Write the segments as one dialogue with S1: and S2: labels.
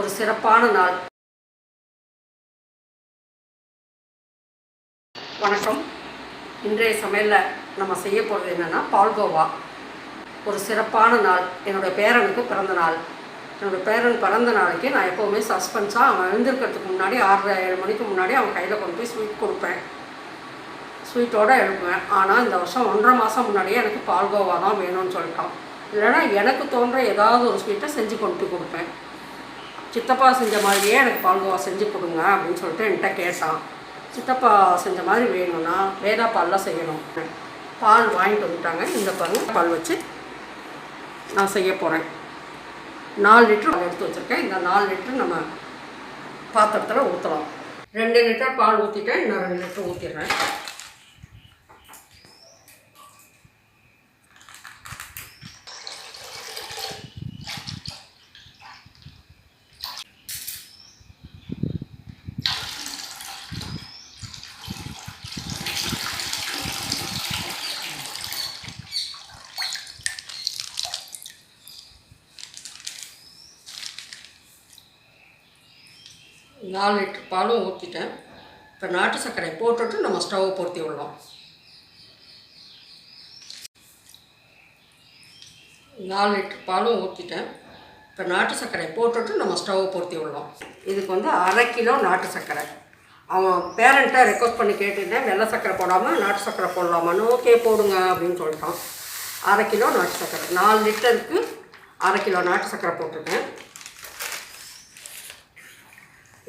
S1: ஒரு சிறப்பான நாள். வணக்கம். இன்றைய சமையலில் நம்ம செய்ய போகிறது என்னென்னா பால்கோவா ஒரு சிறப்பான நாள். என்னோட பேரனுக்கு பிறந்த நாள். என்னோட பேரன் பிறந்த நாளைக்கு நான் எப்போவுமே சஸ்பென்ஸாக அவன் எழுந்திருக்கிறதுக்கு முன்னாடி ஆறரை ஏழு மணிக்கு முன்னாடி அவன் கையில் கொண்டு போய் ஸ்வீட் கொடுப்பேன். ஸ்வீட்டோடு எழுப்புவேன். ஆனால் இந்த வருஷம் ஒன்றரை மாதம் முன்னாடியே எனக்கு பால்கோவா தான் வேணும்னு சொல்லிட்டான். இல்லைன்னா எனக்கு தோன்ற ஏதாவது ஒரு ஸ்வீட்டை செஞ்சு கொண்டு கொடுப்பேன். சித்தப்பா செஞ்ச மாதிரியே எனக்கு பால்கோவா செஞ்சு கொடுங்க அப்படின்னு சொல்லிட்டு என்கிட்ட கேட்டான். சித்தப்பா செஞ்ச மாதிரி வேணும்னா வேதா பாலில் செய்யணும். பால் வாங்கிட்டு வந்துட்டாங்க. இந்த பாருங்க பால் வச்சு நான் செய்ய போகிறேன் நாலு லிட்டர் எடுத்து வச்சுருக்கேன். இந்த நாலு லிட்டர் நம்ம பாத்திரத்தில் ஊற்றலாம் ரெண்டு லிட்டர் பால் ஊற்றிட்டேன் இன்னும் ரெண்டு லிட்டர் ஊற்றிடுறேன் நாலு லிட்டர் பாலும் ஊற்றிட்டேன் இப்போ நாட்டு சர்க்கரை போட்டுட்டு நம்ம ஸ்டவ்வை பொருத்தி விடலாம். நாலு லிட்டர் பாலும் ஊற்றிட்டேன் இப்போ நாட்டு சர்க்கரை போட்டுட்டு நம்ம ஸ்டவ்வை பொருத்தி விடலாம். இதுக்கு வந்து அரை கிலோ நாட்டு சர்க்கரை. அவன் பேரண்ட்டை ரெக்வஸ்ட் பண்ணி கேட்டுட்டேன் வெள்ளை சர்க்கரை போடாமல் நாட்டு சர்க்கரை போடலாமான்னு? ஓகே போடுங்க அப்படின்னு சொல்லிட்டான். அரை கிலோ நாட்டு சர்க்கரை. நாலு லிட்டருக்கு அரை கிலோ நாட்டு சர்க்கரை போட்டிருக்கேன்.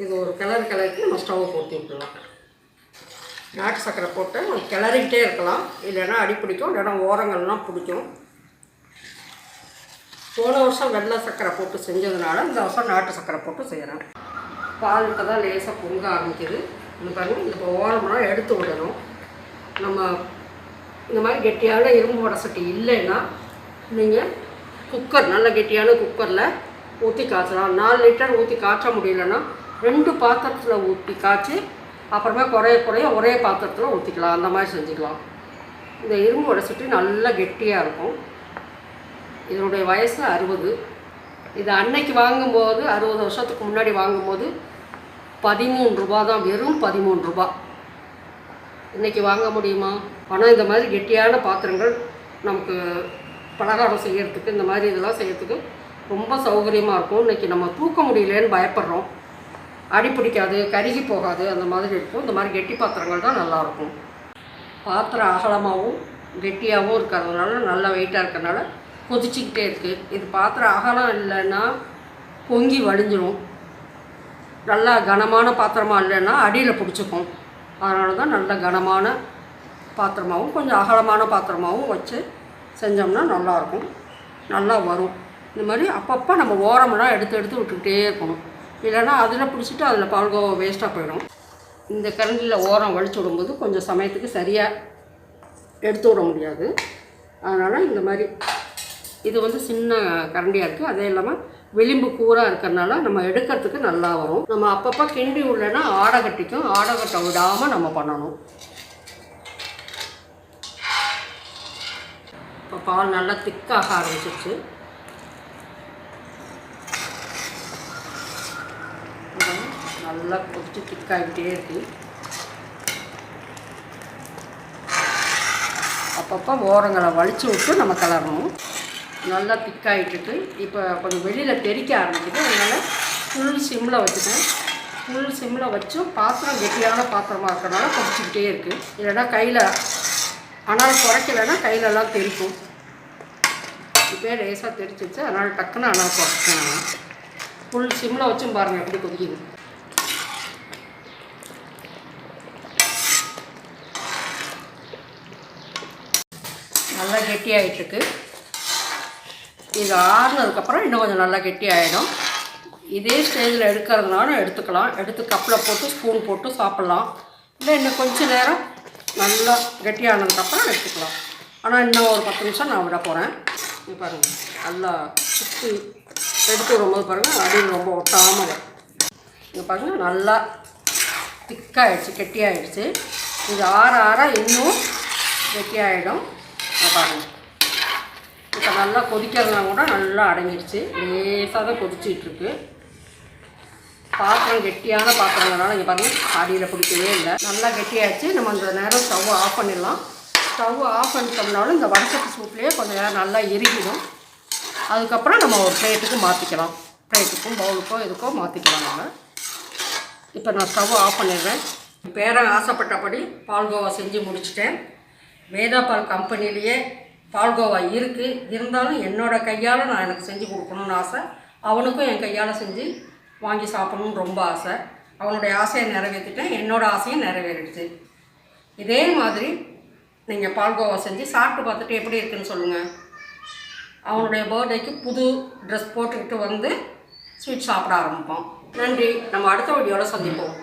S1: இது ஒரு கிளறு கிளறிக்கு நம்ம ஸ்டவ்வை போட்டு விட்டுலாம் நாட்டு சர்க்கரை போட்டு நம்ம கிளறிக்கிட்டே இருக்கலாம். இல்லைன்னா அடி பிடிக்கும் இல்லைன்னா ஓரங்கள்லாம் பிடிக்கும். போன வருஷம் வெள்ளை சர்க்கரை போட்டு செஞ்சதுனால இந்த வருஷம் நாட்டு சர்க்கரை போட்டு செய்கிறேன் பால் இப்போ தான் லேசாக பொங்க ஆரம்பிக்குது. இந்த பாருங்கள் இந்த இப்போ ஓரமெல்லாம் எடுத்து விடணும். நம்ம இந்த மாதிரி கெட்டியான இரும்பு வடை சட்டி இல்லைன்னா நீங்கள் குக்கர் நல்ல கெட்டியான குக்கரில் ஊற்றி காய்ச்சலாம். நாலு லிட்டர் ஊற்றி காய்ச்ச முடியலன்னா ரெண்டு பாத்திரத்தில் ஊற்றி காய்ச்சி அப்புறமா குறைய குறைய ஒரே பாத்திரத்தில் ஊற்றிக்கலாம் அந்த மாதிரி செஞ்சுக்கலாம். இந்த இரும்பு வடை நல்லா கெட்டியாக இருக்கும். இதனுடைய வயசு அறுபது. இது அன்னைக்கு வாங்கும்போது அறுபது வருஷத்துக்கு முன்னாடி வாங்கும்போது பதிமூணு ரூபா தான். வெறும் பதிமூணு ரூபா. இன்றைக்கி வாங்க முடியுமா? ஆனால் இந்த மாதிரி கெட்டியான பாத்திரங்கள் நமக்கு பலகாரம் செய்கிறதுக்கு இந்த மாதிரி இதெல்லாம் செய்கிறதுக்கு ரொம்ப சௌகரியமாக இருக்கும். இன்றைக்கி நம்ம தூக்க முடியலேன்னு பயப்படுறோம். அடி பிடிக்காது கருகி போகாது அந்த மாதிரி இருக்கும். இந்த மாதிரி கெட்டி பாத்திரங்கள் தான் நல்லாயிருக்கும். பாத்திரம் அகலமாகவும் கெட்டியாகவும் இருக்கிறதுனால நல்லா வெயிட்டாக இருக்கிறதுனால கொதிச்சிக்கிட்டே இருக்குது இது பாத்திரம் அகலம் இல்லைன்னா பொங்கி வடிஞ்சிடும் நல்லா கனமான பாத்திரமாக இல்லைன்னா அடியில் பிடிச்சிக்கும். அதனால தான் நல்ல கனமான பாத்திரமாகவும் கொஞ்சம் அகலமான பாத்திரமாகவும் வச்சு செஞ்சோம்னா நல்லாயிருக்கும். நல்லா வரும். இந்த மாதிரி அப்பப்போ நம்ம ஓரமெல்லாம் எடுத்து எடுத்து விட்டுக்கிட்டே இருக்கணும். இல்லைன்னா அதில் பிடிச்சிட்டு அதில் பால்கோவா வேஸ்ட்டாக போயிடும். இந்த கரண்டியில் ஓரம் வலிச்சு விடும்போது கொஞ்சம் சமயத்துக்கு சரியாக எடுத்து விட முடியாது. அதனால் இந்த மாதிரி இது வந்து சின்ன கரண்டியாக இருக்குது அதே இல்லாமல் விளிம்பு கூராக இருக்கிறனால நம்ம எடுக்கிறதுக்கு நல்லா வரும். நம்ம அப்பப்போ கிண்டி விடலைன்னா ஆடை கட்டிக்கும். ஆடை கட்ட விடாமல் நம்ம பண்ணணும். இப்போ பால் நல்லா திக்காக ஆரம்பிச்சிருச்சு. நல்லா கொதித்து திக்காகிட்டே இருக்குது அப்பப்போ ஓரங்களை வலித்து விட்டு நம்ம கிளறணும். நல்லா திக்காயிட்டுட்டு இப்போ கொஞ்சம் வெளியில் தெறிக்க ஆரம்பிக்குது. அதனால் ஃபுல் சிம்மில் வச்சுட்டேன் ஃபுல் சிம்மில் வச்சும் பாத்திரம் கெட்டியான பாத்திரமாக இருக்கிறனால கொதிச்சுக்கிட்டே இருக்குது இல்லைன்னா கையில் ஆனால் குறைக்கலைன்னா கையிலலாம் தெறிக்கும் இப்போ லேசாக தெரிச்சிச்சு அதனால் டக்குன்னு ஆனால் குறைச்சேன் ஃபுல் சிம்மில் வச்சும் பாருங்கள் எப்படி கொதிக்குது. நல்லா கெட்டியாகிட்டுருக்கு இது ஆறுனதுக்கப்புறம் இன்னும் கொஞ்சம் நல்லா கெட்டி ஆகிடும் இதே ஸ்டேஜில் எடுக்கிறதுனாலும் எடுத்துக்கலாம். எடுத்து கப்பில் போட்டு ஸ்பூன் போட்டு சாப்பிட்லாம். இல்லை இன்னும் கொஞ்சம் நேரம் நல்லா கெட்டியானதுக்கப்புறம் எடுத்துக்கலாம். ஆனால் இன்னும் ஒரு பத்து நிமிஷம் நான் விட போகிறேன் இது பாருங்கள் நல்லா சுற்றி எடுத்து விடும்போது பாருங்கள் அடியில் ரொம்ப ஒட்டாமல் இது இங்கே பாருங்கள் நல்லா திக்காகிடுச்சு கெட்டியாகிடுச்சு இது ஆற ஆற இன்னும் கெட்டியாகிடும் பாருங்கள் இப்போ நல்லா கொதிக்கிறதுனா கூட நல்லா அடங்கிடுச்சு. லேசாக தான் கொதிச்சிட்ருக்கு. பாத்திரம் கெட்டியான பாத்திரங்கிறனால இங்கே பாருங்கள் அடியில் பிடிக்கவே இல்லை. நல்லா கெட்டியாச்சு. நம்ம அந்த நேரம் ஸ்டவ் ஆஃப் பண்ணிடலாம். ஸ்டவ் ஆஃப் பண்ணிட்டோம்னாலும் இந்த வடசட்டி சூட்லேயே கொஞ்சம் நேரம் நல்லா எரிக்கிடும் அதுக்கப்புறம் நம்ம ஒரு பிளேட்டுக்கு மாற்றிக்கலாம் பிளேட்டுக்கும் பவுலுக்கோ எதுக்கோ மாற்றிக்கலாம் நம்ம. இப்போ நான் ஸ்டவ் ஆஃப் பண்ணிடுறேன். பேரன் ஆசைப்பட்டபடி பால்கோவா செஞ்சு முடிச்சிட்டேன். வேதாபால் கம்பெனிலேயே பால்கோவா இருக்குது இருந்தாலும் என்னோடய கையால் நான் எனக்கு செஞ்சு கொடுக்கணும்னு ஆசை. அவனுக்கும் என் கையால் செஞ்சு வாங்கி சாப்பிடணும்னு ரொம்ப ஆசை. அவனுடைய ஆசையை நிறைவேற்றிட்டேன். என்னோடய ஆசையும் நிறைவேறிடுச்சு. இதே மாதிரி நீங்கள் பால்கோவா செஞ்சு சாப்பிட்டு பார்த்துட்டு எப்படி இருக்குன்னு சொல்லுங்கள் அவனுடைய பர்த்டேக்கு புது ட்ரெஸ் போட்டுக்கிட்டு வந்து ஸ்வீட் சாப்பிட ஆரம்பிப்போம். நன்றி. நம்ம அடுத்த வீடியோவில் சந்திப்போம்.